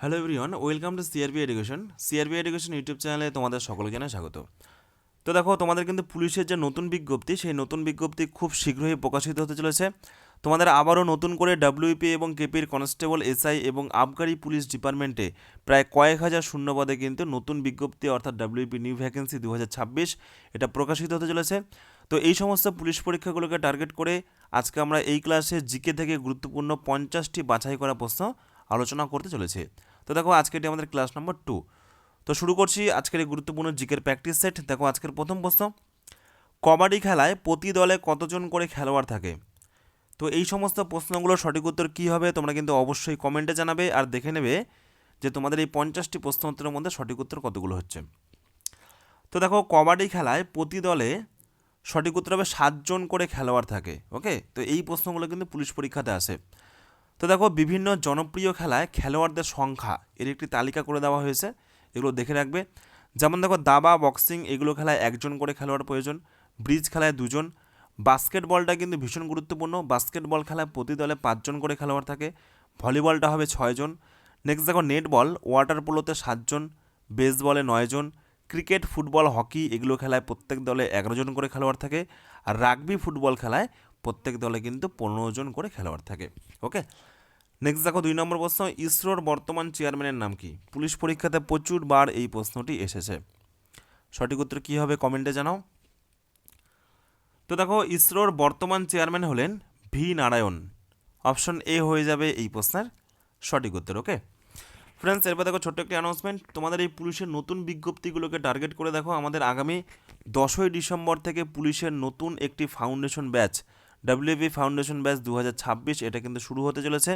Hello everyone welcome to CRB education CRB education YouTube চ্যানেলে তোমাদের সকলকে জানাই স্বাগত। তো দেখো, তোমাদের কিন্তু পুলিশের যে নতুন বিজ্ঞপ্তি, সেই নতুন বিজ্ঞপ্তি খুব শীঘ্রই প্রকাশিত হতে চলেছে। তোমাদের আবারও নতুন করে ডাব্লিউপি এবং কেপির কনস্টেবল এসআই এবং আবগারি পুলিশ ডিপার্টমেন্টে প্রায় কয়েক হাজার শূন্যপদে কিন্তু নতুন বিজ্ঞপ্তি, অর্থাৎ ডাব্লিউপি নিউ ভ্যাকেন্সি দু হাজার ছাব্বিশ, এটা প্রকাশিত হতে চলেছে। তো এই সমস্ত পুলিশ পরীক্ষাগুলোকে টার্গেট করে আজকে আমরা এই ক্লাসে জিকে থেকে গুরুত্বপূর্ণ পঞ্চাশটি বাছাই করা প্রশ্ন আলোচনা করতে চলেছে। তো দেখো, আজকে এটি আমাদের ক্লাস নাম্বার টু তো শুরু করছি আজকের এই গুরুত্বপূর্ণ জিকের প্র্যাকটিস সেট দেখো, আজকের প্রথম প্রশ্ন, কবাডি খেলায় প্রতি দলে কতজন করে খেলোয়াড় থাকে? তো এই সমস্ত প্রশ্নগুলোর সঠিক উত্তর কী হবে তোমরা কিন্তু অবশ্যই কমেন্টে জানাবে আর দেখে নেবে যে তোমাদের এই পঞ্চাশটি প্রশ্ন উত্তরের মধ্যে সঠিক উত্তর কতগুলো হচ্ছে। তো দেখো, কবাডি খেলায় প্রতি দলে সঠিক উত্তর হবে সাতজন করে খেলোয়াড় থাকে ওকে তো এই প্রশ্নগুলো কিন্তু পুলিশ পরীক্ষাতে আসে। তো দেখো, বিভিন্ন জনপ্রিয় খেলায় খেলোয়াড়দের সংখ্যা এর একটি তালিকা করে দেওয়া হয়েছে। এগুলো দেখে রাখবে। যেমন দেখো, দাবা, বক্সিং এগুলো খেলায় একজন করে খেলোয়াড় প্রয়োজন। ব্রিজ খেলায় দুজন। বাস্কেটবলটা কিন্তু ভীষণ গুরুত্বপূর্ণ। বাস্কেটবল খেলায় প্রতি দলে পাঁচজন করে খেলোয়াড় থাকে। ভলিবলটা হবে ছয়জন। নেক্সট দেখো, নেটবল। ওয়াটার পোলোতে সাতজন, বেসবলে নয়জন। ক্রিকেট, ফুটবল, হকি এগুলো খেলায় প্রত্যেক দলে এগারো জন করে খেলোয়াড় থাকে। আর রাগবি ফুটবল খেলায় প্রত্যেক দলে কিন্তু পনেরো জন করে খেলোয়াড় থাকে। ওকে? নেক্সট দেখো দুই নম্বর প্রশ্ন, ইসরোর বর্তমান চেয়ারম্যানের নাম কি? পুলিশ পরীক্ষাতে প্রচুর বার এই প্রশ্নটি এসেছে। সঠিক উত্তর কী হবে কমেন্টে জানাও। তো দেখো, ইসরোর বর্তমান চেয়ারম্যান হলেন ভি নারায়ণ। অপশন এ হয়ে যাবে এই প্রশ্নের সঠিক উত্তর, ওকে? ফ্রেন্ডস, এরপর দেখো ছোট্ট একটি অ্যানাউন্সমেন্ট তোমাদের এই পুলিশের নতুন বিজ্ঞপ্তিগুলোকে টার্গেট করে দেখো। আমাদের আগামী দশই ডিসেম্বর থেকে পুলিশের নতুন একটি foundation batch WB foundation batch দু হাজার ছাব্বিশ, এটা কিন্তু শুরু হতে চলেছে।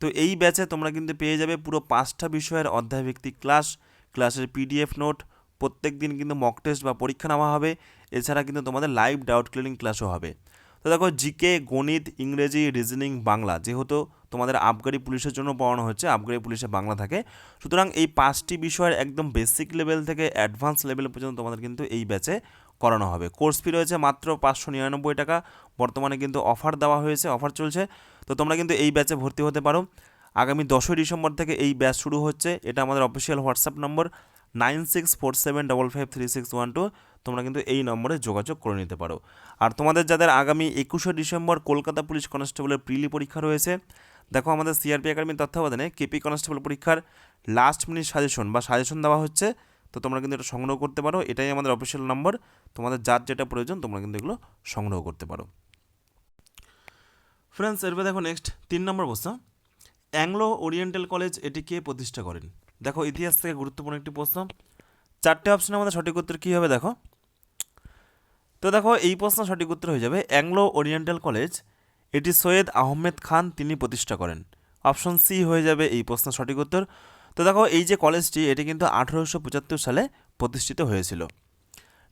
তো এই ব্যাচে তোমরা কিন্তু পেয়ে যাবে পুরো পাঁচটা বিষয়ের অধ্যায়ভিত্তিক ক্লাস ক্লাসের পিডিএফ নোট প্রত্যেক দিন কিন্তু মক টেস্ট বা পরীক্ষা নেওয়া হবে। এছাড়া কিন্তু তোমাদের লাইভ ডাউট ক্লিয়ারিং ক্লাসও হবে। তো দেখো জিকে গণিত, ইংরেজি রিজনিং বাংলা যেহেতু তোমাদের আবগারি পুলিশের জন্য পড়ানো হচ্ছে আবগারি পুলিশে বাংলা থাকে। সুতরাং এই পাঁচটি বিষয়ের একদম বেসিক লেভেল থেকে অ্যাডভান্স লেভেল পর্যন্ত তোমাদের কিন্তু এই ব্যাচে করানো হবে। কোর্স ফি রয়েছে মাত্র পাঁচশো নিরানব্বই টাকা। বর্তমানে কিন্তু অফার দেওয়া হয়েছে, অফার চলছে। তো তোমরা কিন্তু এই ব্যাচে ভর্তি হতে পারো। আগামী দশই ডিসেম্বর থেকে এই ব্যাচ শুরু হচ্ছে। এটা আমাদের official WhatsApp number nine six four seven double five three six one two তোমরা কিন্তু এই নম্বরে যোগাযোগ করে নিতে পারো। আর তোমাদের যাদের আগামী একুশে ডিসেম্বর কলকাতা পুলিশ কনস্টেবলের প্রিলি পরীক্ষা রয়েছে, দেখো আমাদের সিআরপি একাডেমির তত্ত্বাবধানে কেপি কনস্টেবল পরীক্ষার লাস্ট মিনিট সাজেশন বা সাজেশন দেওয়া হচ্ছে। তো তোমরা কিন্তু এটা সংগ্রহ করতে পারো। এটাই আমাদের অফিসিয়াল নম্বর তোমাদের যার যেটা প্রয়োজন, তোমরা কিন্তু এগুলো সংগ্রহ করতে পারো। ফ্রেন্ডস এরপরে দেখো নেক্সট তিন নম্বর প্রশ্ন। অ্যাংলো ওরিয়েন্টাল কলেজ এটি কে প্রতিষ্ঠা করেন? দেখো, ইতিহাস থেকে গুরুত্বপূর্ণ একটি প্রশ্ন। চারটে অপশনে আমাদের সঠিক উত্তর কী হবে দেখো? তো দেখো, এই প্রশ্ন সঠিক উত্তর হয়ে যাবে। অ্যাংলো ওরিয়েন্টাল কলেজ এটি সৈয়দ আহমেদ খান তিনি প্রতিষ্ঠা করেন। অপশন সি হয়ে যাবে এই প্রশ্ন সঠিক উত্তর। তো দেখো, এই যে কলেজটি, এটি কিন্তু আঠেরোশো পঁচাত্তর সালে প্রতিষ্ঠিত হয়েছিল।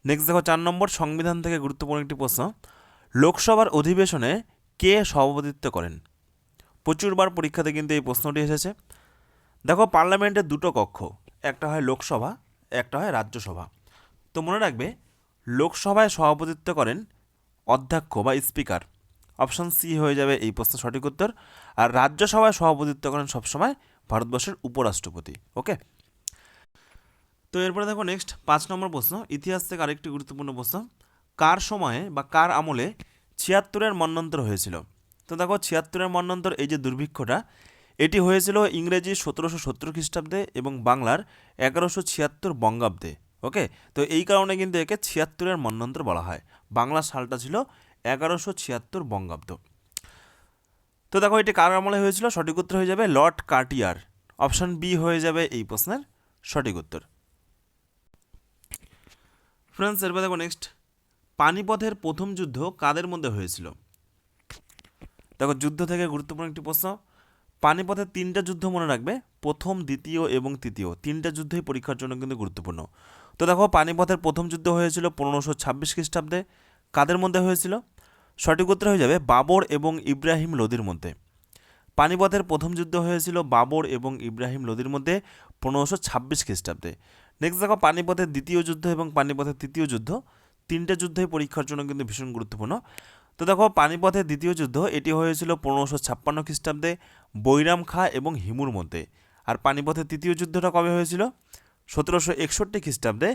নেক্সট দেখো, চার নম্বর সংবিধান থেকে গুরুত্বপূর্ণ একটি প্রশ্ন। লোকসভার অধিবেশনে কে সভাপতিত্ব করেন? প্রচুরবার পরীক্ষাতে কিন্তু এই প্রশ্নটি এসেছে। দেখো, পার্লামেন্টের দুটো কক্ষ, একটা হয় লোকসভা, একটা হয় রাজ্যসভা। তো মনে রাখবে, লোকসভায় সভাপতিত্ব করেন অধ্যক্ষ বা স্পিকার। অপশন সি হয়ে যাবে এই প্রশ্ন সঠিক উত্তর। আর রাজ্যসভায় সভাপতিত্ব করেন সবসময় ভারতবর্ষের উপরাষ্ট্রপতি ওকে তো এরপরে দেখো নেক্সট পাঁচ নম্বর প্রশ্ন, ইতিহাস থেকে আরেকটি গুরুত্বপূর্ণ প্রশ্ন, কার সময়ে বা কার আমলে ছিয়াত্তরের মন্বন্তর হয়েছিল? তো দেখো ছিয়াত্তরের মন্বন্তর এই যে দুর্ভিক্ষটা, এটি হয়েছিল ইংরেজি সতেরোশো সত্তর খ্রিস্টাব্দে এবং বাংলার এগারোশো ছিয়াত্তর বঙ্গাব্দে ওকে তো এই কারণে কিন্তু একে ছিয়াত্তরের মন্বন্তর বলা হয়। বাংলা সালটা ছিল এগারোশো ছিয়াত্তর বঙ্গাব্দ। তো দেখো, এটি কার আমলে হয়েছিল? সঠিক উত্তর হয়ে যাবে লর্ড কার্টিয়ার। অপশন বি হয়ে যাবে এই প্রশ্নের সঠিক উত্তর। ফ্রেন্ডস এরপর দেখো নেক্সট পানিপথের প্রথম যুদ্ধ কাদের মধ্যে হয়েছিল? দেখো, যুদ্ধ থেকে গুরুত্বপূর্ণ একটি প্রশ্ন। পানিপথের তিনটা যুদ্ধ মনে রাখবে, প্রথম, দ্বিতীয় এবং তৃতীয়। তিনটা যুদ্ধই পরীক্ষার জন্য কিন্তু গুরুত্বপূর্ণ। তো দেখো, পানিপথের প্রথম যুদ্ধ হয়েছিল পনেরোশো ছাব্বিশ খ্রিস্টাব্দে। কাদের মধ্যে হয়েছিল? সঠিক উত্তর হয়ে যাবে বাবর এবং ইব্রাহিম লোদির মধ্যে। পানিপথের প্রথম যুদ্ধ হয়েছিল বাবর এবং ইব্রাহিম লোদির মধ্যে পনেরোশো ছাব্বিশ খ্রিস্টাব্দে। নেক্সট দেখো, পানিপথের দ্বিতীয় যুদ্ধ এবং পানিপথের তৃতীয় যুদ্ধ। তিনটে যুদ্ধই পরীক্ষার জন্য কিন্তু ভীষণ গুরুত্বপূর্ণ। তো দেখো, পানিপথের দ্বিতীয় যুদ্ধ, এটি হয়েছিল পনেরোশো ছাপ্পান্ন খ্রিস্টাব্দে বৈরাম খা এবং হিমুর মধ্যে। আর পানিপথের তৃতীয় যুদ্ধটা কবে হয়েছিল? সতেরোশো একষট্টি খ্রিস্টাব্দে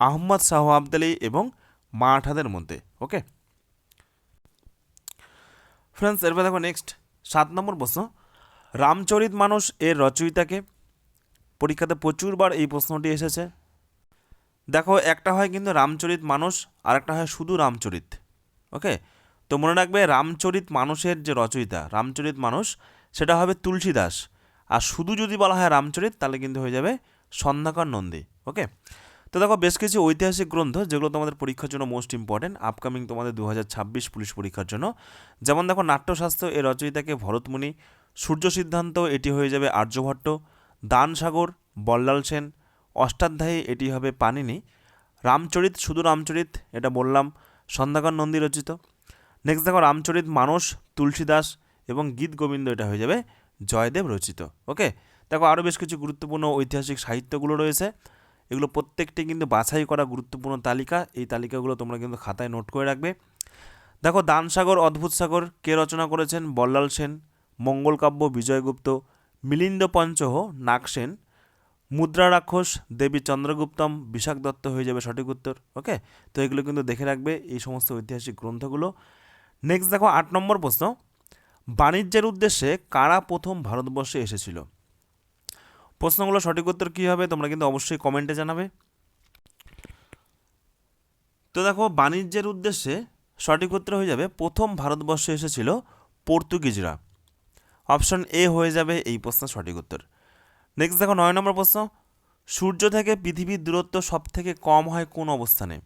আহম্মদ শাহ আবদালি এবং মারাঠাদের মধ্যে ওকে ফ্রেন্ডস এরপর দেখো নেক্সট সাত নম্বর প্রশ্ন, রামচরিত মানুষ এর রচয়িতাকে? পরীক্ষাতে প্রচুরবার এই প্রশ্নটি এসেছে। দেখো, একটা হয় কিন্তু রামচরিত মানুষ আর একটা হয় শুধু রামচরিত ওকে তো মনে রাখবে, রামচরিত মানুষের যে রচয়িতা, রামচরিত মানুষ, সেটা হবে তুলসী দাস আর শুধু যদি বলা হয় রামচরিত, তাহলে কিন্তু হয়ে যাবে সন্ধ্যাকর নন্দী ওকে তো দেখো, বেশ কিছু ঐতিহাসিক গ্রন্থ যেগুলো তোমাদের পরীক্ষার জন্য মোস্ট ইম্পর্টেন্ট আপকামিং তোমাদের দু হাজার ছাব্বিশ পুলিশ পরীক্ষার জন্য। যেমন দেখো, নাট্যশাস্ত্র এর রচয়িতাকে ভরতমুনি, সূর্য সিদ্ধান্ত এটি হয়ে যাবে আর্যভট্ট, দানসাগর, বল্লাল সেন, অষ্টাধ্যায়ী এটি হবে পানিনি রামচরিত, শুধু রামচরিত, এটা বললাম সন্ধ্যাকর নন্দী রচিত। নেক্সট দেখো, রামচরিত, মানস, তুলসীদাস এবং গীত গোবিন্দ এটা হয়ে যাবে জয়দেব রচিত। ওকে দেখো আরও বেশ কিছু গুরুত্বপূর্ণ ঐতিহাসিক সাহিত্যগুলো রয়েছে। এগুলো প্রত্যেকটি কিন্তু বাছাই করা গুরুত্বপূর্ণ তালিকা। এই তালিকাগুলো তোমরা কিন্তু খাতায় নোট করে রাখবে। দেখো, দানসাগর, অদ্ভুত সাগর, কে রচনা করেছেন? বল্লাল সেন মঙ্গলকাব্য বিজয়গুপ্ত মিলিন্দ পঞ্চহ নাগসেন মুদ্রা রাক্ষস, দেবী চন্দ্রগুপ্তম বিশাখ দত্ত হয়ে যাবে সঠিক উত্তর, ওকে? তো এগুলো কিন্তু দেখে রাখবে এই সমস্ত ঐতিহাসিক গ্রন্থগুলো। নেক্সট দেখো, আট নম্বর প্রশ্ন। বাণিজ্যের উদ্দেশ্যে কারা প্রথম ভারতবর্ষে এসেছিল? প্রশ্নগুলো সঠিক উত্তর কী হবে তোমরা কিন্তু অবশ্যই কমেন্টে জানাবে। তো দেখো, বাণিজ্যের উদ্দেশ্যে সঠিক উত্তর হয়ে যাবে, প্রথম ভারতবর্ষে এসেছিল পর্তুগিজরা। অপশন এ হয়ে যাবে এই প্রশ্নের সঠিক উত্তর। নেক্সট দেখো, নয় নম্বর প্রশ্ন, সূর্য থেকে পৃথিবীর দূরত্ব সব থেকে কম হয় কোন অবস্থানে?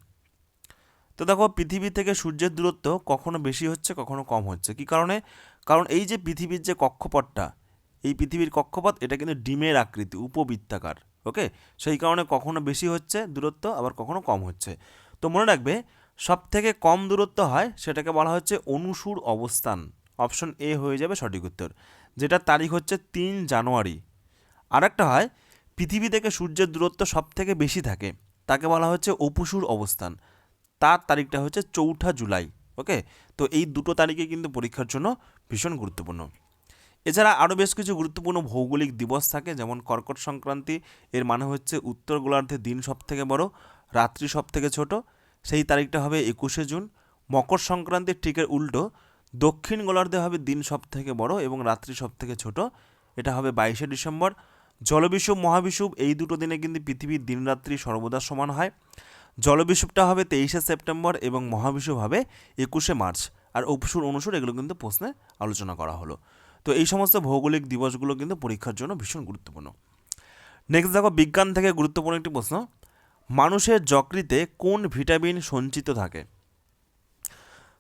তো দেখো, পৃথিবী থেকে সূর্যের দূরত্ব কখনো বেশি হচ্ছে, কখনো কম হচ্ছে। কি কারণে? কারণ এই যে পৃথিবীর যে কক্ষপথটা এই পৃথিবীর কক্ষপথ, এটা কিন্তু ডিমের আকৃতি, উপবৃত্তাকার, ওকে? সেই কারণে কখনো বেশি হচ্ছে দূরত্ব, আবার কখনো কম হচ্ছে। তো মনে রাখবে সব থেকে কম দূরত্ব হয়, সেটাকে বলা হচ্ছে অনুসুর অবস্থান। অপশন এ হয়ে যাবে সঠিক উত্তর, যেটার তারিখ হচ্ছে তিন জানুয়ারি। আরেকটা হয়, পৃথিবী থেকে সূর্যের দূরত্ব সব থেকে বেশি থাকে, তাকে বলা হচ্ছে অপুসুর অবস্থান। তার তারিখটা হচ্ছে চৌঠা জুলাই, ওকে? তো এই দুটো তারিখে কিন্তু পরীক্ষার জন্য ভীষণ গুরুত্বপূর্ণ। এছাড়া আরও বেশ কিছু গুরুত্বপূর্ণ ভৌগোলিক দিবস থাকে, যেমন কর্কট সংক্রান্তি। এর মানে হচ্ছে উত্তর গোলার্ধে দিন সব থেকে বড়, রাত্রি সব থেকে ছোট। সেই তারিখটা হবে একুশে জুন। মকর সংক্রান্তির ঠিকের উল্টো, দক্ষিণ গোলার্ধে হবে দিন সব থেকে বড় এবং রাত্রি সব থেকে ছোট। এটা হবে বাইশে ডিসেম্বর। জলবিষুব, মহাবিষুব এই দুটো দিনে কিন্তু পৃথিবীর দিনরাত্রি সর্বদা সমান হয়। জলবিষুবটা হবে তেইশে সেপ্টেম্বর এবং মহাবিষুব হবে একুশে মার্চ। আর অপসুর অনুসুর এগুলো কিন্তু প্রশ্নে আলোচনা করা হলো। তো এই সমস্ত ভৌগোলিক দিবসগুলো কিন্তু পরীক্ষার জন্য ভীষণ গুরুত্বপূর্ণ। নেক্সট দেখো, বিজ্ঞান থেকে গুরুত্বপূর্ণ একটি প্রশ্ন। মানুষের যকৃতে কোন ভিটামিন সঞ্চিত থাকে?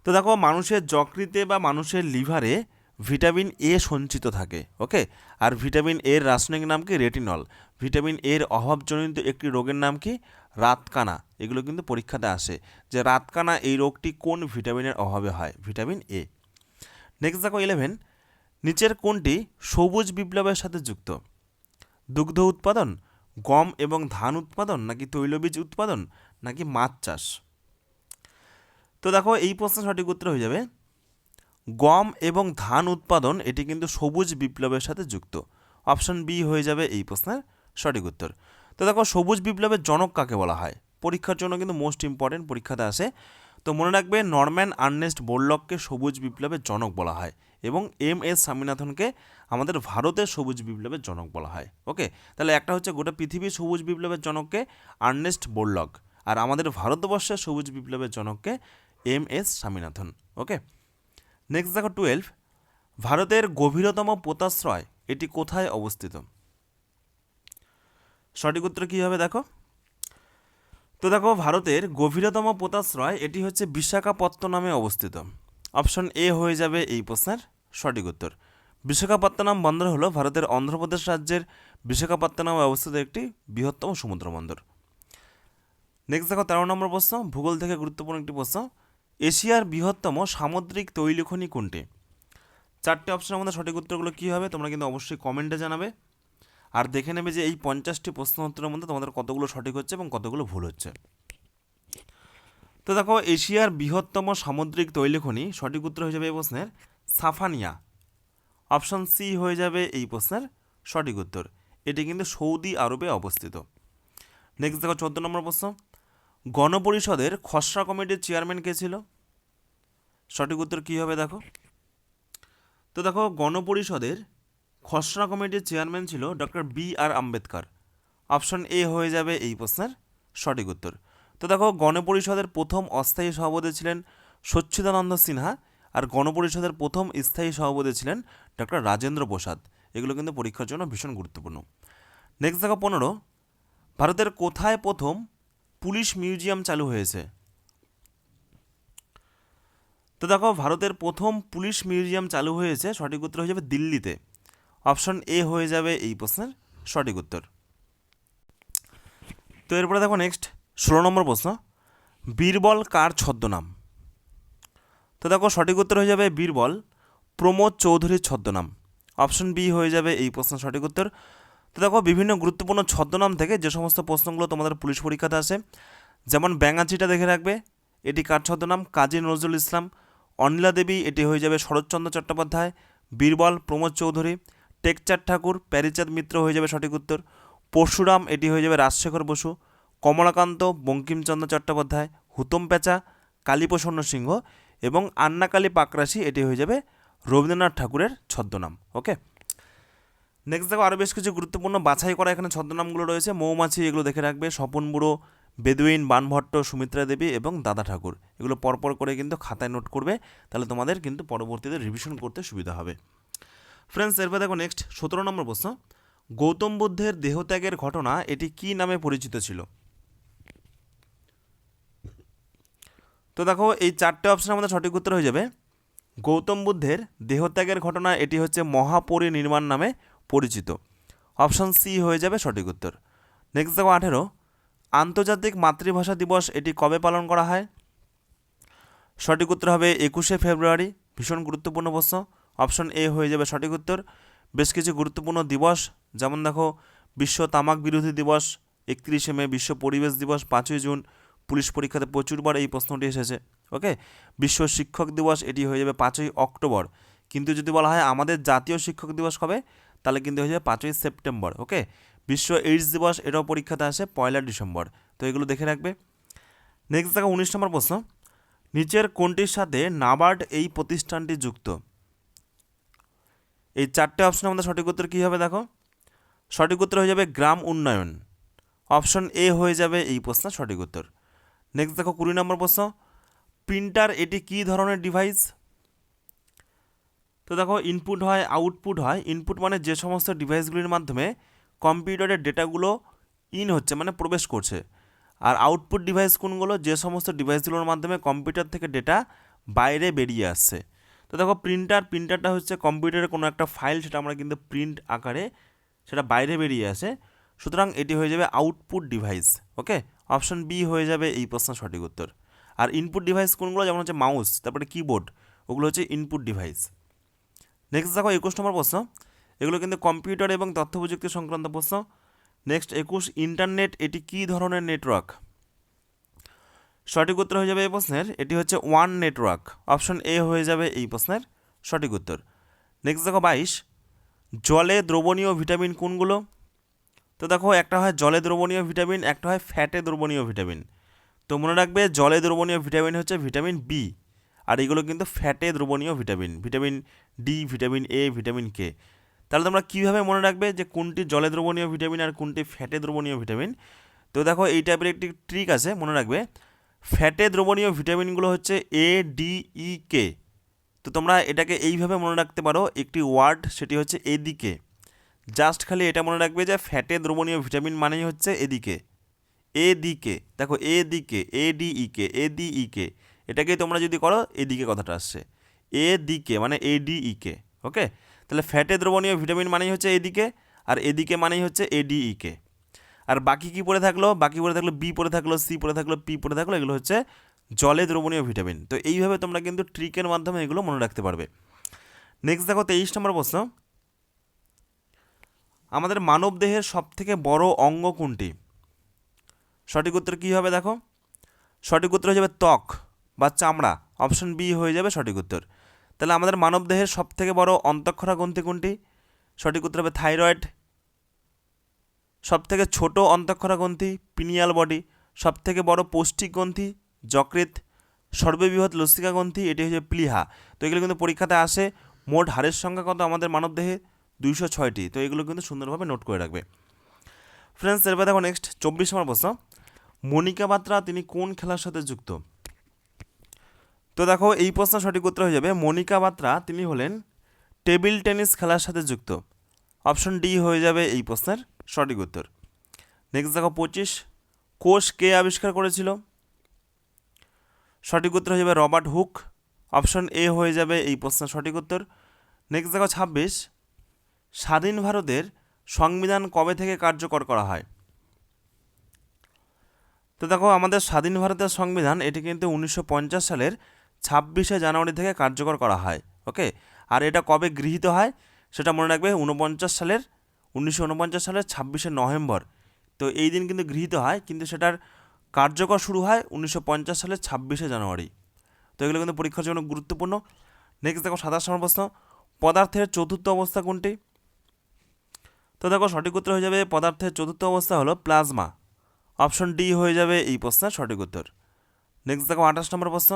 তো দেখো, মানুষের যকৃতে বা মানুষের লিভারে ভিটামিন এ সঞ্চিত থাকে, ওকে? আর ভিটামিন এর রাসায়নিক নাম কি? রেটিনল। ভিটামিন এর অভাবজনিত একটি রোগের নাম কি? রাতকানা। এগুলো কিন্তু পরীক্ষাতে আসে যে রাতকানা এই রোগটি কোন ভিটামিনের অভাবে হয়? Vitamin A. নেক্সট দেখো ইলেভেন নিচের কোনটি সবুজ বিপ্লবের সাথে যুক্ত। দুগ্ধ উৎপাদন, গম এবং ধান উৎপাদন নাকি তৈলবীজ উৎপাদন নাকি মাছ চাষ? তো দেখো, এই প্রশ্নের সঠিক উত্তর হয়ে যাবে। গম এবং ধান উৎপাদন, এটি কিন্তু সবুজ বিপ্লবের সাথে যুক্ত। অপশন বি হয়ে যাবে এই প্রশ্নের সঠিক উত্তর। তো দেখো, সবুজ বিপ্লবের জনক কাকে বলা হয়? পরীক্ষার জন্য কিন্তু মোস্ট ইম্পর্টেন্ট পরীক্ষাতে আসে। তো মনে রাখবে, নরম্যান আর্নেস্ট বোরলককে সবুজ বিপ্লবের জনক বলা হয়। এবং এম এস স্বামীনাথনকে আমাদের ভারতের সবুজ বিপ্লবের জনক বলা হয়। ওকে তাহলে একটা হচ্ছে গোটা পৃথিবীর সবুজ বিপ্লবের জনককে আর্নেস্ট বোরলক আর আমাদের ভারতবর্ষের সবুজ বিপ্লবের জনককে M S Swaminathan. Okay next দেখো টুয়েলভ ভারতের গভীরতম পোতাশ্রয় এটি কোথায় অবস্থিত? সঠিক উত্তর কী হবে দেখো? তো দেখো ভারতের গভীরতম পোতাশ্রয় এটি হচ্ছে বিশাখাপত্তনমে অবস্থিত। অপশন এ হয়ে যাবে এই প্রশ্নের। সঠিক উত্তর। বিশাখাপত্তনম বন্দর হলো ভারতের অন্ধ্রপ্রদেশ রাজ্যের বিশাখাপত্তনমে অবস্থিত একটি বৃহত্তম সমুদ্র বন্দর। নেক্সট দেখো, তেরো নম্বর প্রশ্ন, ভূগোল থেকে গুরুত্বপূর্ণ একটি প্রশ্ন। এশিয়ার বৃহত্তম সামুদ্রিক তৈলখনি কোনটি? চারটে অপশনের মধ্যে সঠিক উত্তরগুলো কী হবে তোমরা কিন্তু অবশ্যই কমেন্টে জানাবে। আর দেখে নেবে যে এই পঞ্চাশটি প্রশ্ন উত্তরের মধ্যে তোমাদের কতগুলো সঠিক হচ্ছে এবং কতগুলো ভুল হচ্ছে। তো দেখো, এশিয়ার বৃহত্তম সামুদ্রিক তৈলখনি সঠিক উত্তর হয়ে যাবে এই প্রশ্নের। সাফানিয়া। অপশন সি হয়ে যাবে এই প্রশ্নের সঠিক উত্তর। এটি কিন্তু সৌদি আরবে অবস্থিত। নেক্সট দেখো চোদ্দ নম্বর প্রশ্ন। গণপরিষদের খসড়া কমিটির চেয়ারম্যান কে ছিল? সঠিক উত্তর কী হবে দেখো? তো দেখো, গণপরিষদের খসড়া কমিটির চেয়ারম্যান ছিল doctor B R Ambedkar. Option A হয়ে যাবে এই প্রশ্নের সঠিক উত্তর। তো দেখো, গণপরিষদের প্রথম অস্থায়ী সভাপতি ছিলেন সচ্ছিদানন্দ সিনহা। আর গণপরিষদের প্রথম স্থায়ী সভাপতি ছিলেন ডক্টর রাজেন্দ্র প্রসাদ। এগুলো কিন্তু পরীক্ষার জন্য ভীষণ গুরুত্বপূর্ণ। নেক্সট দেখো পনেরো। ভারতের কোথায় প্রথম পুলিশ মিউজিয়াম চালু হয়েছে? তো দেখো, ভারতের প্রথম পুলিশ মিউজিয়াম চালু হয়েছে, সঠিক উত্তর হয়ে যাবে দিল্লিতে। অপশন এ হয়ে যাবে এই প্রশ্নের সঠিক উত্তর। তো এরপরে দেখো নেক্সট ষোলো নম্বর প্রশ্ন। বীরবল কার ছদ্মনাম? তো দেখো সঠিক উত্তর হয়ে যাবে বীরবল। প্রমোদ চৌধুরীর ছদ্মনাম। অপশন বি হয়ে যাবে এই প্রশ্ন সঠিক উত্তর। তো দেখো বিভিন্ন গুরুত্বপূর্ণ ছদ্মনাম থেকে যে সমস্ত প্রশ্নগুলো তোমাদের পুলিশ পরীক্ষাতে আসে, যেমন ব্যাঙাচিটা দেখে রাখবে, এটি কার ছদ্মনাম? কাজী নজরুল ইসলাম। অনিলা দেবী, এটি হয়ে যাবে শরৎচন্দ্র চট্টোপাধ্যায়। বীরবল, প্রমোদ চৌধুরী। টেকচাঁদ ঠাকুর, প্যারিচাঁদ মিত্র হয়ে যাবে সঠিক উত্তর। পরশুরাম, এটি হয়ে যাবে রাজশেখর বসু। কমলাকান্ত, বঙ্কিমচন্দ্র চট্টোপাধ্যায়। হুতম পেঁচা, কালীপ্রসন্ন সিংহ। এবং আন্নাকালী পাকরাশি এটি হয়ে যাবে রবীন্দ্রনাথ ঠাকুরের ছদ্মনাম, ওকে? নেক্সট দেখো আরও বেশ কিছু গুরুত্বপূর্ণ বাছাই করা এখানে ছদ্মনামগুলো রয়েছে। মৌমাছি, এগুলো দেখে রাখবে। স্বপন বুড়ো, বেদুইন, বানভট্ট, সুমিত্রা দেবী এবং দাদা ঠাকুর। এগুলো পরপর করে কিন্তু খাতায় নোট করবে। তাহলে তোমাদের কিন্তু পরবর্তীতে রিভিশন করতে সুবিধা হবে। ফ্রেন্ডস এরপর দেখো নেক্সট সতেরো নম্বর প্রশ্ন। গৌতম বুদ্ধের দেহত্যাগের ঘটনা, এটি কি নামে পরিচিত ছিল? তো দেখো, এই চারটে অপশন আমাদের সঠিক উত্তর হয়ে যাবে। গৌতম বুদ্ধের দেহত্যাগের ঘটনা, এটি হচ্ছে মহাপরিনির্মাণ নামে পরিচিত। অপশন সি হয়ে যাবে সঠিক উত্তর। নেক্সট দেখো আঠেরো। আন্তর্জাতিক মাতৃভাষা দিবস, এটি কবে পালন করা হয়? সঠিক উত্তর হবে একুশে ফেব্রুয়ারি, ভীষণ গুরুত্বপূর্ণ প্রশ্ন। অপশন এ হয়ে যাবে সঠিক উত্তর। বেশ কিছু গুরুত্বপূর্ণ দিবস, যেমন দেখো, বিশ্ব তামাক বিরোধী দিবস, একত্রিশে মে বিশ্ব পরিবেশ দিবস, পাঁচই জুন পুলিশ পরীক্ষাতে প্রচুরবার এই প্রশ্নটি এসেছে, ওকে? বিশ্ব শিক্ষক দিবস, এটি হয়ে যাবে পাঁচই অক্টোবর। কিন্তু যদি বলা হয় আমাদের জাতীয় শিক্ষক দিবস কবে? তাহলে কিন্তু হয়ে যাবে পাঁচই সেপ্টেম্বর, ওকে? বিশ্ব এইডস দিবস, এটাও পরীক্ষাতে আসে পয়লা ডিসেম্বর। তো এগুলো দেখে রাখবে। নেক্সট দেখো উনিশ নম্বর প্রশ্ন। নিচের কোনটির সাথে নাবার্ড এই প্রতিষ্ঠানটি যুক্ত? এই চারটে অপশন আমাদের সঠিক উত্তর কী হবে দেখো? সঠিক উত্তর হয়ে যাবে গ্রাম উন্নয়ন। অপশন এ হয়ে যাবে এই প্রশ্ন সঠিক উত্তর। নেক্সট দেখো কুড়ি নম্বর প্রশ্ন। প্রিন্টার এটি কী ধরনের ডিভাইস তো দেখো ইনপুট হয় আউটপুট হয়। ইনপুট মানে যে সমস্ত ডিভাইসগুলির মাধ্যমে কম্পিউটারের ডেটাগুলো ইন হচ্ছে মানে প্রবেশ করছে। আর আউটপুট ডিভাইস কোনগুলো? যে সমস্ত ডিভাইসগুলোর মাধ্যমে কম্পিউটার থেকে ডেটা বাইরে বেরিয়ে আসছে। তো দেখো প্রিন্টার প্রিন্টারটা হচ্ছে কম্পিউটারের কোনো একটা ফাইল সেটা আমরা কিন্তু প্রিন্ট আকারে সেটা বাইরে বেরিয়ে আসে। সুতরাং এটি হয়ে যাবে output device okay option B হয়ে যাবে এই প্রশ্নের সঠিক উত্তর। আর ইনপুট ডিভাইস কোনগুলো? যেমন হচ্ছে মাউস তারপরে কিবোর্ড ওগুলো হচ্ছে ইনপুট ডিভাইস নেক্সট দেখো একুশ নম্বর প্রশ্ন। এগুলো কিন্তু কম্পিউটার এবং তথ্য প্রযুক্তি সংক্রান্ত প্রশ্ন। নেক্সট একুশ ইন্টারনেট এটি কী ধরনের নেটওয়ার্ক সঠিক উত্তর হয়ে যাবে এই প্রশ্নের। এটি হচ্ছে ওয়ান নেটওয়ার্ক অপশন এ হয়ে যাবে এই প্রশ্নের সঠিক উত্তর। নেক্সট দেখো বাইশ। জলে দ্রবণীয় ভিটামিন কোনগুলো? তো দেখো, একটা হয় জলে দ্রবণীয় ভিটামিন, একটা হয় ফ্যাটে দ্রবণীয় ভিটামিন। তো মনে রাখবে, জলে দ্রবণীয় ভিটামিন হচ্ছে ভিটামিন বি আর এগুলো কিন্তু ফ্যাটে দ্রবণীয় vitamin vitamin D vitamin A vitamin K তাহলে তোমরা কীভাবে মনে রাখবে যে কোনটি জলে দ্রবণীয় ভিটামিন আর কোনটি ফ্যাটে দ্রবণীয় ভিটামিন? তো দেখো, এই টাইপের একটি ট্রিক আছে, মনে রাখবে। ফ্যাটে দ্রবণীয় ভিটামিনগুলো হচ্ছে এ ডি ই কে তো তোমরা এটাকে এইভাবে মনে রাখতে পারো, একটি ওয়ার্ড সেটি হচ্ছে এদিকে জাস্ট খালি এটা মনে রাখবে যে ফ্যাটে দ্রবণীয় ভিটামিন মানেই হচ্ছে এদিকে। এদিকে দেখো এদিকে A D E K, A D E কে। এটাকে তোমরা যদি করো, এদিকে কথাটা আসছে। এদিকে মানে এ ডি ই কে, ওকে? তাহলে ফ্যাটে দ্রবণীয় ভিটামিন মানেই হচ্ছে এদিকে আর এদিকে মানেই হচ্ছে এডিই কে। আর বাকি কি পড়ে থাকল? বাকি পড়ে থাকল, বি পড়ে থাকল, সি পড়ে থাকল, পি পড়ে থাকল, এগুলো হচ্ছে জলে দ্রবণীয় ভিটামিন। তো এইভাবে তোমরা কিন্তু ট্রিকের মাধ্যমে এগুলো মনে রাখতে পারবে। নেক্সট দেখো, তেইশ নম্বর প্রশ্ন। আমাদের মানব দেহের সব থেকে বড় অঙ্গ কোনটি? সঠিক উত্তর কী হবে দেখো? সঠিক উত্তর হয়ে যাবে ত্বক বা চামড়া। অপশন বি হয়ে যাবে সঠিক উত্তর। তাহলে আমাদের মানব দেহের সব থেকে বড় অন্তঃক্ষরা গ্রন্থি কোনটি? সঠিক উত্তর হবে থাইরয়েড। সবথেকে ছোট অন্তঃক্ষরা গ্রন্থি পিনিয়াল বডি। সবথেকে বড় পৌষ্টিক গ্রন্থি যকৃত সর্ববৃহৎ লসিকা গ্রন্থি, এটি হচ্ছে প্লিহা। তো এগুলো কিন্তু পরীক্ষাতে আসে। মোট হাড়ের সংখ্যা কত আমাদের মানবদেহে? দুইশো ছয়টি। তো এগুলো কিন্তু সুন্দরভাবে নোট করে রাখবে। ফ্রেন্ডস এরপর দেখো নেক্সট চব্বিশ নম্বর প্রশ্ন। মনিকা বাত্রা, তিনি কোন খেলার সাথে যুক্ত? তো দেখো, এই প্রশ্ন সঠিক উত্তর হয়ে যাবে, মনিকা বাত্রা, তিনি হলেন টেবিল টেনিস খেলার সাথে যুক্ত। অপশন ডি হয়ে যাবে এই প্রশ্নের সঠিক উত্তর। নেক্সট দেখো, পঁচিশ, কোষ কে আবিষ্কার করেছিল? সঠিক উত্তর হয়ে যাবে রবার্ট হুক। অপশন এ হয়ে যাবে এই প্রশ্নের সঠিক উত্তর। নেক্সট দেখো, ছাব্বিশ স্বাধীন ভারতের সংবিধান কবে থেকে কার্যকর করা হয়? তো দেখো, আমাদের স্বাধীন ভারতের সংবিধান, এটি কিন্তু উনিশশো পঞ্চাশ সালের ছাব্বিশে জানুয়ারি থেকে কার্যকর করা হয়, ওকে? আর এটা কবে গৃহীত হয়? সেটা মনে রাখবে উনপঞ্চাশ সালের, উনিশশো উনপঞ্চাশ সালের ছাব্বিশে নভেম্বর। তো এই দিন কিন্তু গৃহীত হয়, কিন্তু সেটার কার্যকর শুরু হয় উনিশশো পঞ্চাশ সালের ছাব্বিশে জানুয়ারি। তো এগুলো কিন্তু পরীক্ষার জন্য গুরুত্বপূর্ণ। নেক্সট দেখো, সাতাশ নম্বর প্রশ্ন। পদার্থের চতুর্থ অবস্থা কোনটি? তো দেখো সঠিক উত্তর হয়ে যাবে, পদার্থের চতুর্থ অবস্থা হলো প্লাজমা। অপশন ডি হয়ে যাবে এই প্রশ্নের সঠিক উত্তর। নেক্সট দেখো আঠাশ নম্বর প্রশ্ন।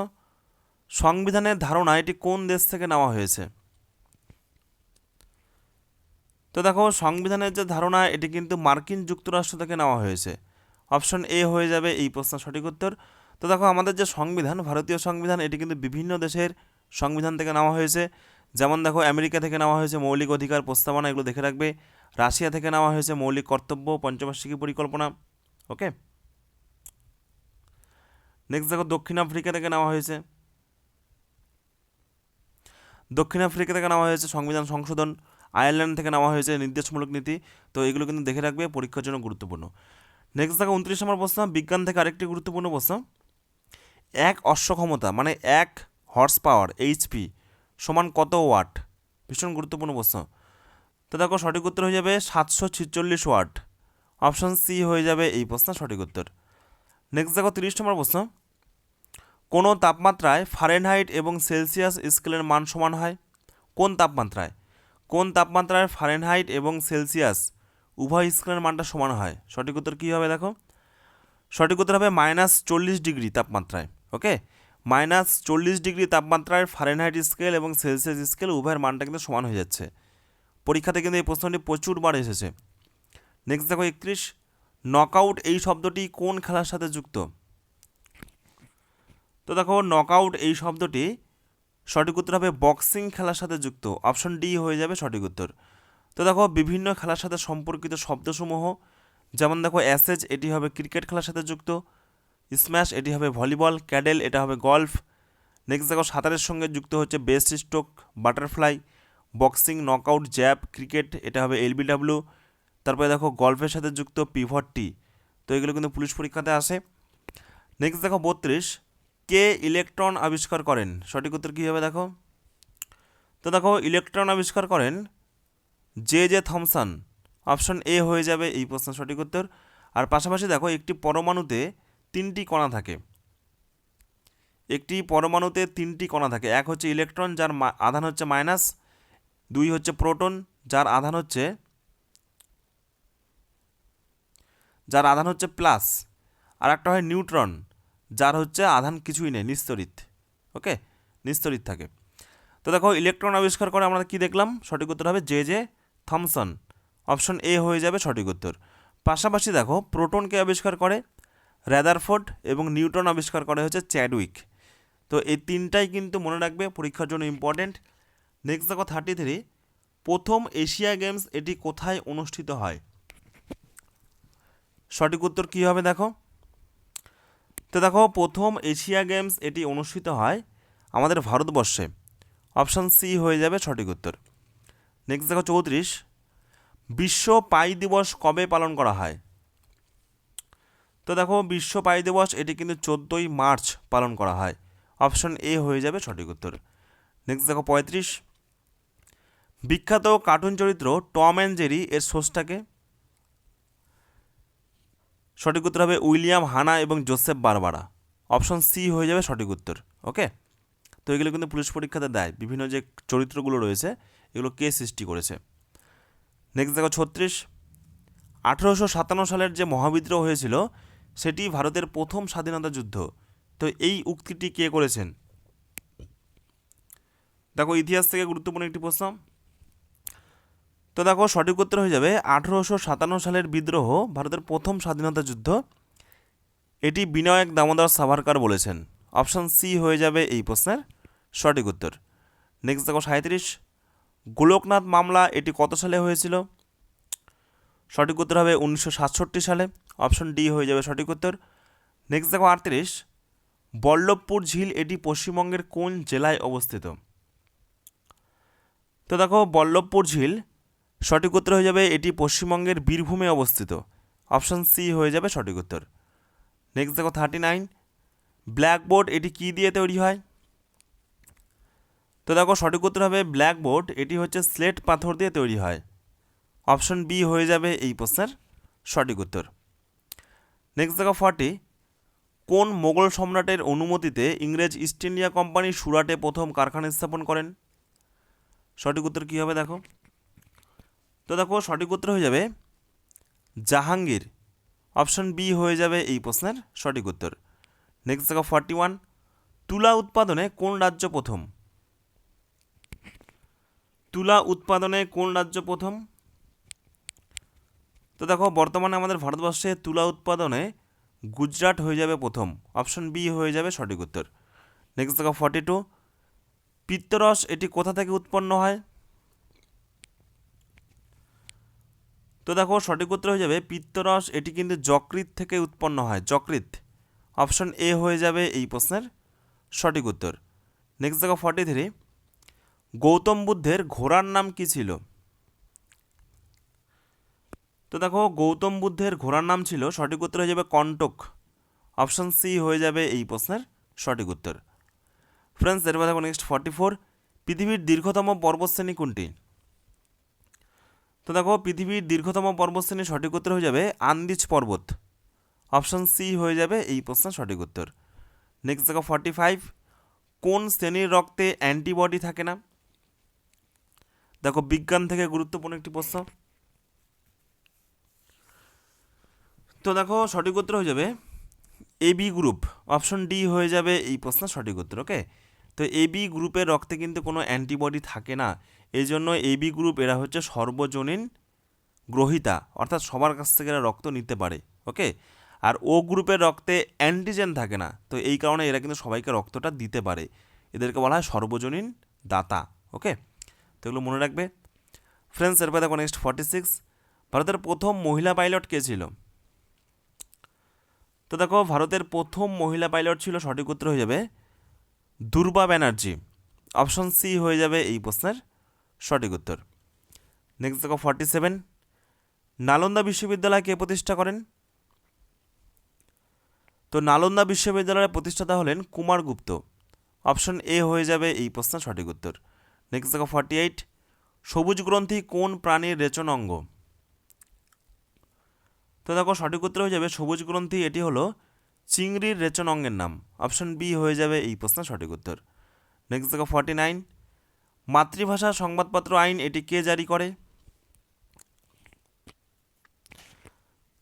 সংবিধানের ধারণা এটি কোন দেশ থেকে নেওয়া হয়েছে? তো দেখো সংবিধানের যে ধারণা, এটি কিন্তু মার্কিন যুক্তরাষ্ট্র থেকে নেওয়া হয়েছে। অপশন এ হয়ে যাবে এই প্রশ্নের সঠিক উত্তর। তো দেখো আমাদের যে সংবিধান, ভারতীয় সংবিধান, এটি কিন্তু বিভিন্ন দেশের সংবিধান থেকে নেওয়া হয়েছে। যেমন দেখো আমেরিকা থেকে নেওয়া হয়েছে মৌলিক অধিকার প্রস্তাবনা, এগুলো দেখে রাখবে। রাশিয়া থেকে নেওয়া হয়েছে মৌলিক কর্তব্য, পঞ্চবার্ষিকী পরিকল্পনা, ওকে? নেক্সট দেখো, দক্ষিণ আফ্রিকা থেকে নেওয়া হয়েছে। দক্ষিণ আফ্রিকা থেকে নেওয়া হয়েছে সংবিধান সংশোধন, আয়ারল্যান্ড থেকে নেওয়া হয়েছে নির্দেশমূলক নীতি। তো এগুলো কিন্তু দেখে রাখবে, পরীক্ষার জন্য গুরুত্বপূর্ণ। নেক্সট দেখো, উনত্রিশ নম্বর প্রশ্ন, বিজ্ঞান থেকে আরেকটি গুরুত্বপূর্ণ প্রশ্ন। এক অশ্বক্ষমতা মানে এক হর্স পাওয়ার এইচপি সমান কত ওয়াট ভীষণ গুরুত্বপূর্ণ প্রশ্ন। তো দেখো সঠিক উত্তর হয়ে যাবে সাতশো ছিচল্লিশ ওয়াট। অপশন সি হয়ে যাবে এই প্রশ্ন সঠিক উত্তর। নেক্সট দেখো তিরিশ নম্বর প্রশ্ন। কোনো তাপমাত্রায় ফারেনহাইট এবং সেলসিয়াস স্কেলের মান সমান হয়? কোন তাপমাত্রায়? কোন তাপমাত্রায় ফারেনহাইট এবং সেলসিয়াস উভয় স্কেলের মানটা সমান হয়? সঠিক উত্তর কী হবে দেখো? সঠিক উত্তর হবে মাইনাস চল্লিশ ডিগ্রি তাপমাত্রায়, ওকে? মাইনাস চল্লিশ ডিগ্রি তাপমাত্রায় ফারেনহাইট স্কেল এবং সেলসিয়াস স্কেল উভয়ের মানটা কিন্তু সমান হয়ে যাচ্ছে। পরীক্ষাতে কিন্তু এই প্রশ্নটি প্রচুরবার এসেছে। নেক্সট দেখো একত্রিশ। নকআউট এই শব্দটি কোন খেলার সাথে যুক্ত? তো দেখো নকআউট এই শব্দটি সঠিক উত্তর হবে বক্সিং খেলার সাথে যুক্ত। অপশন ডি হয়ে যাবে সঠিক উত্তর। তো দেখো বিভিন্ন খেলার সাথে সম্পর্কিত শব্দসমূহ, যেমন দেখো অ্যাসেজ এটি হবে ক্রিকেট খেলার সাথে যুক্ত স্ম্যাশ এটি হবে ভলিবল ক্যাডেল এটা হবে গলফ নেক্সট দেখো সাঁতারের সঙ্গে যুক্ত হচ্ছে breaststroke butterfly boxing, knockout, jab, cricket, এটা হবে এলবিডাব্লিউ। তারপরে দেখো গল্ফের সাথে যুক্ত পিভট টি। তো এগুলো কিন্তু পুলিশ পরীক্ষাতে আসে। নেক্সট দেখো বত্রিশ। কে ইলেকট্রন আবিষ্কার করেন? সঠিক উত্তর কী হবে দেখো? তো দেখো ইলেকট্রন আবিষ্কার করেন J J Thomson. Option A হয়ে যাবে এই প্রশ্নের সঠিক উত্তর। আর পাশাপাশি দেখো একটি পরমাণুতে তিনটি কণা থাকে। একটি পরমাণুতে তিনটি কণা থাকে। এক হচ্ছে ইলেকট্রন, যার আধান হচ্ছে মাইনাস। দুই হচ্ছে প্রোটন, যার আধান হচ্ছে, যার আধান হচ্ছে প্লাস, আর একটা হয় নিউট্রন, যার হচ্ছে আধান কিছুই নেই, নিস্তরিত, ওকে? নিস্তরিত থাকে। তো দেখো, ইলেকট্রন আবিষ্কার করে আমরা কি দেখলাম? সঠিক উত্তর হবে J J Thomson. Option A হয়ে যাবে সঠিক উত্তর। পাশাপাশি দেখো প্রোটনকে আবিষ্কার করে? র্যাদারফোর্ড এবং নিউটন আবিষ্কার করে হচ্ছে চ্যাডউইক। তো এই তিনটাই কিন্তু মনে রাখবে, পরীক্ষার জন্য ইম্পর্টেন্ট নেক্সট দেখো থার্টি থ্রি প্রথম এশিয়া গেমস এটি কোথায় অনুষ্ঠিত হয়? সঠিক উত্তর কী হবে দেখো? তো দেখো, প্রথম এশিয়া গেমস এটি অনুষ্ঠিত হয় আমাদের ভারতবর্ষে। অপশান সি হয়ে যাবে সঠিক উত্তর। নেক্সট দেখো চৌত্রিশ, বিশ্ব পাই দিবস কবে পালন করা হয়? তো দেখো, বিশ্ব পাই দিবস এটি কিন্তু চোদ্দোই মার্চ পালন করা হয়। অপশন এ হয়ে যাবে সঠিক উত্তর। নেক্সট দেখো পঁয়ত্রিশ বিখ্যাত কার্টুন চরিত্র টম অ্যান্ড জেরি এর সোর্সটাকে সঠিক উত্তর হবে উইলিয়াম হানা এবং জোসেফ বারবারা। অপশন সি হয়ে যাবে সঠিক উত্তর, ওকে? তো এগুলো কিন্তু পুলিশ পরীক্ষাতে দেয়। বিভিন্ন যে চরিত্রগুলো রয়েছে, এগুলো কে সৃষ্টি করেছে? নেক্সট দেখো ছত্রিশ। আঠেরোশো সাতান্ন সালের যে মহাবিদ্রোহ হয়েছিল, সেটি ভারতের প্রথম স্বাধীনতা যুদ্ধ। তো এই উক্তিটি কে করেছেন? দেখো ইতিহাস থেকে গুরুত্বপূর্ণ একটি প্রশ্ন। তো দেখো সঠিক উত্তর হয়ে যাবে, আঠেরোশো সাতান্ন সালের বিদ্রোহ, ভারতের প্রথম স্বাধীনতা যুদ্ধ। এটি বিনায়ক দামোদর সাভারকার বলেছেন। অপশান সি হয়ে যাবে এই প্রশ্নের সঠিক উত্তর। নেক্সট দেখো সাঁত্রিশ গোলকনাথ মামলা এটি কত সালে হয়েছিল? সঠিক উত্তর হবে উনিশশো সাতষট্টি সালে। অপশন ডি হয়ে যাবে সঠিক উত্তর। নেক্সট দেখো আটত্রিশ। বল্লভপুর ঝিল এটি পশ্চিমবঙ্গের কোন জেলায় অবস্থিত? তো দেখো বল্লভপুর ঝিল সঠিক উত্তর হয়ে যাবে এটি পশ্চিমবঙ্গের বীরভূমে অবস্থিত। অপশান সি হয়ে যাবে সঠিক উত্তর। নেক্সট দেখো থার্টি নাইন ব্ল্যাকবোর্ড এটি কী দিয়ে তৈরি হয়? তো দেখো সঠিক উত্তর হবে ব্ল্যাকবোর্ড এটি হচ্ছে স্লেট পাথর দিয়ে তৈরি হয়। অপশন বি হয়ে যাবে এই প্রশ্নের সঠিক উত্তর। নেক্সট দেখো ফর্টি কোন মোগল সম্রাটের অনুমতিতে ইংরেজ ইস্ট ইন্ডিয়া কোম্পানি সুরাটে প্রথম কারখানা স্থাপন করেন? সঠিক উত্তর কী হবে দেখো? তো দেখো সঠিক উত্তর হয়ে যাবে জাহাঙ্গীর। অপশন বি হয়ে যাবে এই প্রশ্নের সঠিক উত্তর। নেক্সট দেখো ফর্টি ওয়ান তুলা উৎপাদনে কোন রাজ্য প্রথম? তুলা উৎপাদনে কোন রাজ্য প্রথম? তো দেখো বর্তমানে আমাদের ভারতবর্ষে তুলা উৎপাদনে গুজরাট হয়ে যাবে প্রথম। অপশন বি হয়ে যাবে সঠিক উত্তর। নেক্সট দেখো ফর্টি টু পিত্তরস এটি কোথা থেকে উৎপন্ন হয়? তো দেখো সঠিক উত্তর হয়ে যাবে, পিত্তরস, এটি কিন্তু যকৃত থেকে উৎপন্ন হয় যকৃত অপশন এ হয়ে যাবে এই প্রশ্নের সঠিক উত্তর। নেক্সট দেখো ফর্টি থ্রি গৌতম বুদ্ধের ঘোড়ার নাম কি ছিল? তো দেখো গৌতম বুদ্ধের ঘোড়ার নাম ছিল, সঠিক উত্তর হয়ে যাবে কণ্টক অপশন সি হয়ে যাবে এই প্রশ্নের সঠিক উত্তর। ফ্রেন্ডস এরপর দেখো নেক্সট ফর্টি ফোর পৃথিবীর দীর্ঘতম পর্বতশ্রেণী কোনটি? তো দেখো, পৃথিবীর দীর্ঘতম পর্বতশ্রেণী সঠিক উত্তর হয়ে যাবে আন্দিজ পর্বত। অপশন সি হয়ে যাবে এই প্রশ্নের সঠিক উত্তর। নেক্সট দেখো ফর্টি ফাইভ কোন শ্রেণির রক্তে অ্যান্টিবডি থাকে না? দেখো, বিজ্ঞান থেকে গুরুত্বপূর্ণ একটি প্রশ্ন। তো দেখো, সঠিক উত্তর হয়ে যাবে A B group option D হয়ে যাবে এই প্রশ্নের সঠিক উত্তর ওকে তো এ বি গ্রুপের রক্তে কিন্তু কোনো অ্যান্টিবডি থাকে না। এই জন্য এবি গ্রুপ এরা হচ্ছে সর্বজনীন গ্রহিতা, অর্থাৎ সবার কাছ থেকে এরা রক্ত নিতে পারে ওকে আর ও গ্রুপের রক্তে অ্যান্টিজেন থাকে না, তো এই কারণে এরা কিন্তু সবাইকে রক্তটা দিতে পারে। এদেরকে বলা হয় সর্বজনীন দাতা ওকে তো এগুলো মনে রাখবে। ফ্রেন্ডস এরপর দেখো নেক্সট ফর্টি সিক্স ভারতের প্রথম মহিলা পাইলট কে ছিল? তো দেখো, ভারতের প্রথম মহিলা পাইলট ছিল, সঠিক উত্তর হয়ে যাবে দুর্বা ব্যানার্জি। অপশন সি হয়ে যাবে এই প্রশ্নের। সঠিক উত্তর। নেক্সট দেখো ফর্টি সেভেন নালন্দা বিশ্ববিদ্যালয় কে প্রতিষ্ঠা করেন? তো নালন্দা বিশ্ববিদ্যালয়ের প্রতিষ্ঠাতা হলেন কুমার গুপ্ত। অপশন এ হয়ে যাবে এই প্রশ্নের সঠিক উত্তর। নেক্সট দেখো ফর্টি এইট সবুজ গ্রন্থি কোন প্রাণীর রেচন অঙ্গ? তো দেখো সঠিক উত্তর হয়ে যাবে সবুজ গ্রন্থি, এটি হলো চিংড়ির রেচন অঙ্গের নাম। অপশন বি হয়ে যাবে এই প্রশ্নের সঠিক উত্তর। নেক্সট দেখো ফর্টি নাইন মাতৃভাষা সংবাদপত্র আইন, এটি কে জারি করে?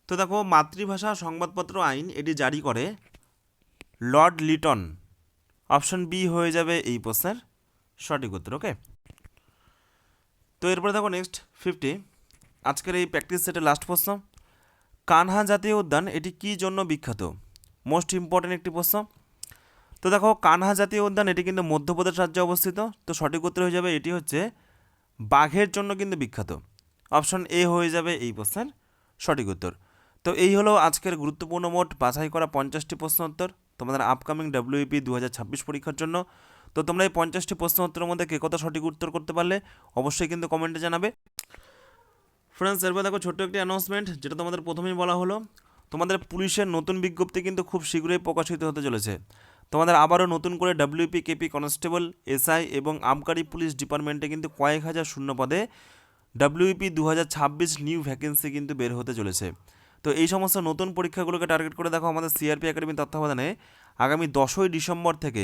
তো দেখো, মাতৃভাষা সংবাদপত্র আইন, এটি জারি করে লর্ড লিটন। অপশন বি হয়ে যাবে এই প্রশ্নের সঠিক উত্তর, ওকে? তো এরপরে দেখো নেক্সট, ফিফটি। আজকের এই প্র্যাকটিস সেটের লাস্ট প্রশ্ন। কানহা জাতীয় উদ্যান, এটি কি জন্য বিখ্যাত? মোস্ট ইম্পর্টেন্ট একটি প্রশ্ন। তো দেখো, কানহা জাতীয় উদ্যান, এটি কিন্তু মধ্যপ্রদেশ রাজ্যে অবস্থিত। তো সঠিক উত্তর হয়ে যাবে, এটি হচ্ছে বাঘের জন্য কিন্তু বিখ্যাত। অপশন এ হয়ে যাবে এই প্রশ্নের সঠিক উত্তর। তো এই হলো আজকের গুরুত্বপূর্ণ মোট বাছাই করা পঞ্চাশটি প্রশ্ন উত্তর। তোমাদের আপকামিং ডাব্লিউপি দু হাজার ছাব্বিশ পরীক্ষার জন্য। তো তোমরা এই পঞ্চাশটি প্রশ্ন উত্তরের মধ্যে কে কত সঠিক উত্তর করতে পারলে অবশ্যই কিন্তু কমেন্টে জানাবে। ফ্রেন্ডস এরপর দেখো, ছোট্ট একটি অ্যানাউন্সমেন্ট যেটা তোমাদের প্রথমেই বলা হলো। তোমাদের পুলিশের নতুন বিজ্ঞপ্তি কিন্তু খুব শীঘ্রই প্রকাশিত হতে চলেছে। তোমাদের আবারও নতুন করে ডাব্লিউপি কেপি কনস্টেবল এসআই এবং আবগারি পুলিশ ডিপার্টমেন্টে কিন্তু কয়েক হাজার শূন্য পদে ডাব্লিউপি দু হাজার ছাব্বিশ নিউ ভ্যাকেন্সি কিন্তু বের হতে চলেছে। তো এই সমস্ত নতুন পরীক্ষাগুলোকে টার্গেট করে দেখো আমাদের সিআরপি একাডেমি তত্ত্বাবধানে। আগামী দশই ডিসেম্বর থেকে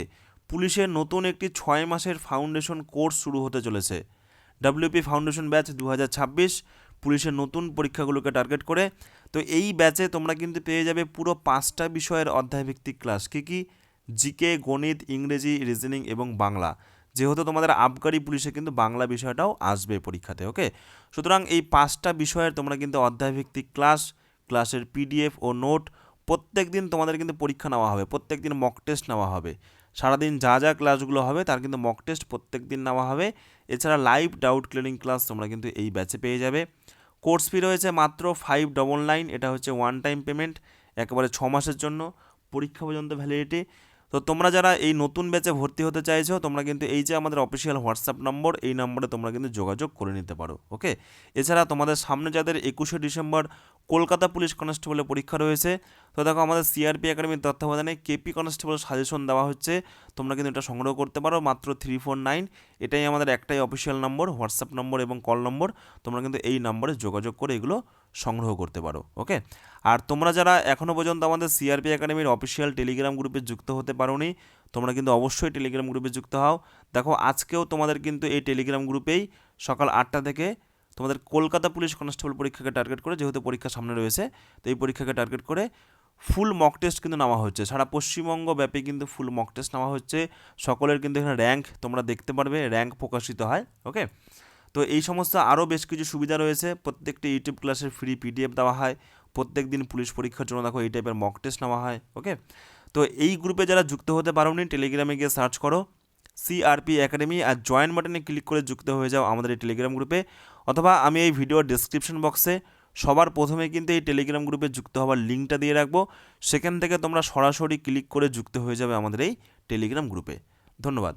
পুলিশের নতুন একটি ছয় মাসের ফাউন্ডেশন কোর্স শুরু হতে চলেছে। ডাব্লিউপি ফাউন্ডেশন ব্যাচ দু হাজার ছাব্বিশ, পুলিশের নতুন পরীক্ষাগুলোকে টার্গেট করে। তো এই ব্যাচে তোমরা কিন্তু পেয়ে যাবে পুরো পাঁচটা বিষয়ের অধ্যায়ভিত্তিক ক্লাস কী কী? জিকে, গণিত, ইংরেজি রিজনিং এবং বাংলা। যেহেতু তোমাদের আবগারি পুলিশে কিন্তু বাংলা বিষয়টাও আসবে পরীক্ষাতে ওকে সুতরাং এই পাঁচটা বিষয়ের তোমরা কিন্তু অধ্যায়ভিত্তিক ক্লাস, ক্লাসের পিডিএফ ও নোট প্রত্যেক দিন তোমাদের কিন্তু পরীক্ষা নেওয়া হবে প্রত্যেক দিন মক টেস্ট নেওয়া হবে। সারাদিন যা যা ক্লাসগুলো হবে তার কিন্তু মক টেস্ট প্রত্যেক দিন নেওয়া হবে। এছাড়া লাইভ ডাউট ক্লিয়ারিং ক্লাস তোমরা কিন্তু এই ব্যাচে পেয়ে যাবে। কোর্স ফি রয়েছে মাত্র ফাইভ ডবল নাইন এটা হচ্ছে ওয়ান টাইম পেমেন্ট একেবারে ছ মাসের জন্য। পরীক্ষা পর্যন্ত ভ্যালিডিটি তো তোমরা যারা এই নতুন ব্যাচে ভর্তি হতে চাইছো, তোমরা কিন্তু এই যে আমাদের অফিসিয়াল হোয়াটসঅ্যাপ নম্বর এই নম্বরে তোমরা কিন্তু যোগাযোগ করে নিতে পারো ওকে এছাড়া তোমাদের সামনে যাদের একুশে ডিসেম্বর কলকাতা পুলিশ কনস্টেবলের পরীক্ষা রয়েছে তো দেখো আমাদের সিআরপি একাডেমির তত্ত্বাবধানে কেপি কনস্টেবল সাজেশন দেওয়া হচ্ছে। তোমরা কিন্তু এটা সংগ্রহ করতে পারো, মাত্র থ্রি ফোর নাইন এটাই আমাদের একটাই অফিসিয়াল নম্বর হোয়াটসঅ্যাপ নম্বর এবং কল নম্বর তোমরা কিন্তু এই নম্বরে যোগাযোগ করে এগুলো সংগ্রহ করতে পারো ওকে আর তোমরা যারা এখনও পর্যন্ত আমাদের সিআরপি একাডেমির অফিসিয়াল টেলিগ্রাম গ্রুপে যুক্ত হতে পারোনি, তোমরা কিন্তু অবশ্যই টেলিগ্রাম গ্রুপে যুক্ত হও। দেখো, আজকেও তোমাদের কিন্তু এই টেলিগ্রাম গ্রুপেই সকাল আটটা থেকে তোমাদের কলকাতা পুলিশ কনস্টেবল পরীক্ষাকে টার্গেট করে, যেহেতু পরীক্ষা সামনে রয়েছে, তো এই পরীক্ষাকে টার্গেট করে ফুল মক টেস্ট কিন্তু নেওয়া হচ্ছে। সারা পশ্চিমবঙ্গ ব্যাপী কিন্তু ফুল মক টেস্ট নেওয়া হচ্ছে। সকলের কিন্তু এখানে র্যাঙ্ক তোমরা দেখতে পারবে র্যাঙ্ক প্রকাশিত হয় ওকে তো এই সমস্ত আরও বেশ কিছু সুবিধা রয়েছে। প্রত্যেকটি ইউটিউব ক্লাসের ফ্রি পিডিএফ দেওয়া হয়। প্রত্যেক দিন পুলিশ পরীক্ষার জন্য দেখো এই টাইপের মক টেস্ট নেওয়া হয় ওকে তো এই গ্রুপে যারা যুক্ত হতে পারোনি টেলিগ্রামে গিয়ে সার্চ করো। সিআরপি একাডেমি আর জয়েন বাটনে ক্লিক করে যুক্ত হয়ে যাও আমাদের এই টেলিগ্রাম গ্রুপে অথবা আমি এই ভিডিওর ডিসক্রিপশন বক্সে সবার প্রথমে কিন্তু এই টেলিগ্রাম গ্রুপে যুক্ত হওয়ার লিঙ্কটা দিয়ে রাখব। সেখান থেকে তোমরা সরাসরি ক্লিক করে যুক্ত হয়ে যাবে আমাদের এই টেলিগ্রাম গ্রুপে ধন্যবাদ।